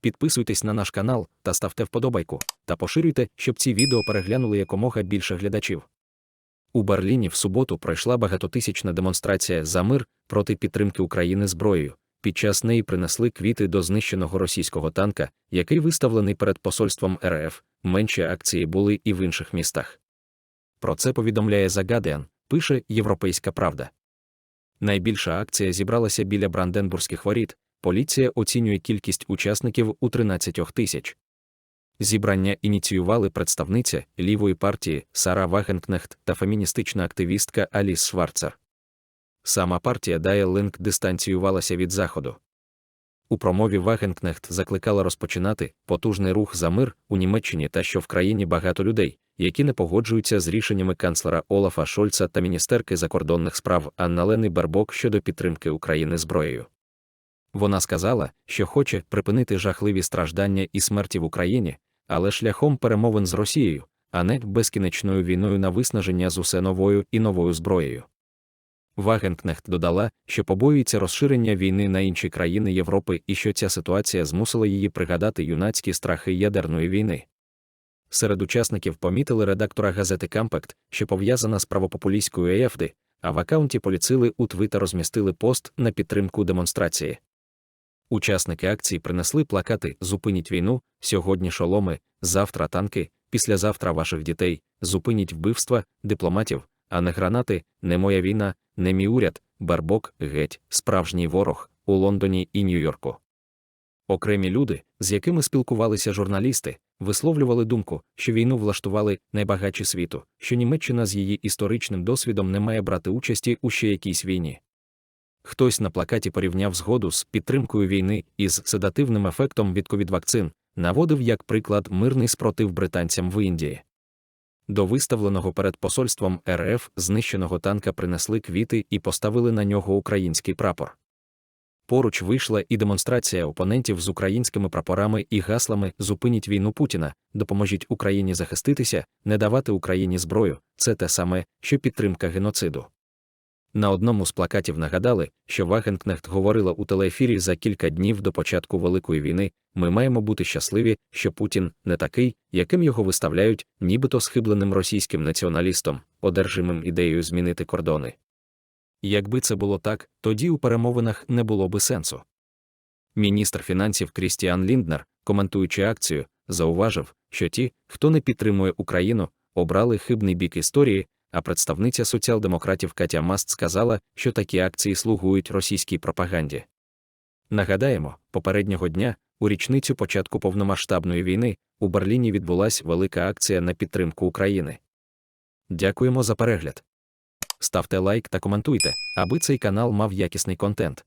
Підписуйтесь на наш канал та ставте вподобайку, та поширюйте, щоб ці відео переглянули якомога більше глядачів. У Берліні в суботу пройшла багатотисячна демонстрація за мир проти підтримки України зброєю. Під час неї принесли квіти до знищеного російського танка, який виставлений перед посольством РФ. Менші акції були і в інших містах. Про це повідомляє The Guardian, пише Європейська Правда. Найбільша акція зібралася біля Бранденбурзьких воріт. Поліція оцінює кількість учасників у 13 тисяч. Зібрання ініціювали представниця лівої партії Сара Вагенкнехт та феміністична активістка Аліс Шварцер. Сама партія Дає Линк дистанціювалася від заходу. У промові Вагенкнехт закликала розпочинати потужний рух за мир у Німеччині та що в країні багато людей, які не погоджуються з рішеннями канцлера Олафа Шольца та міністерки закордонних справ Анна-Лени Барбок щодо підтримки України зброєю. Вона сказала, що хоче припинити жахливі страждання і смерті в Україні, але шляхом перемовин з Росією, а не безкінечною війною на виснаження з усе новою і новою зброєю. Вагенкнехт додала, що побоюється розширення війни на інші країни Європи і що ця ситуація змусила її пригадати юнацькі страхи ядерної війни. Серед учасників помітили редактора газети Кампект, що пов'язана з правопопулістською ЕФДи, а в акаунті поліцили у Твиттер розмістили пост на підтримку демонстрації. Учасники акції принесли плакати Зупиніть війну, сьогодні шоломи, завтра танки, післязавтра ваших дітей, зупиніть вбивства, дипломатів, а не гранати, не моя війна, не мій уряд, барбок, геть, справжній ворог у Лондоні і Нью-Йорку. Окремі люди, з якими спілкувалися журналісти, висловлювали думку, що війну влаштували найбагатші світу, що Німеччина з її історичним досвідом не має брати участі у ще якійсь війні. Хтось на плакаті порівняв згоду з підтримкою війни із седативним ефектом від ковід-вакцин, наводив як приклад мирний спротив британцям в Індії. До виставленого перед посольством РФ знищеного танка принесли квіти і поставили на нього український прапор. Поруч вийшла і демонстрація опонентів з українськими прапорами і гаслами Зупиніть війну Путіна, допоможіть Україні захиститися, не давати Україні зброю це те саме, що підтримка геноциду. На одному з плакатів нагадали, що Вагенкнехт говорила у телеефірі за кілька днів до початку Великої війни ми маємо бути щасливі, що Путін не такий, яким його виставляють, нібито схибленим російським націоналістом, одержимим ідеєю змінити кордони. Якби це було так, тоді у перемовинах не було би сенсу. Міністр фінансів Крістіан Лінднер, коментуючи акцію, зауважив, що ті, хто не підтримує Україну, обрали хибний бік історії, а представниця соціал-демократів Катя Маст сказала, що такі акції слугують російській пропаганді. Нагадаємо, попереднього дня, у річницю початку повномасштабної війни, у Берліні відбулася велика акція на підтримку України. Дякуємо за перегляд. Ставте лайк та коментуйте, аби цей канал мав якісний контент.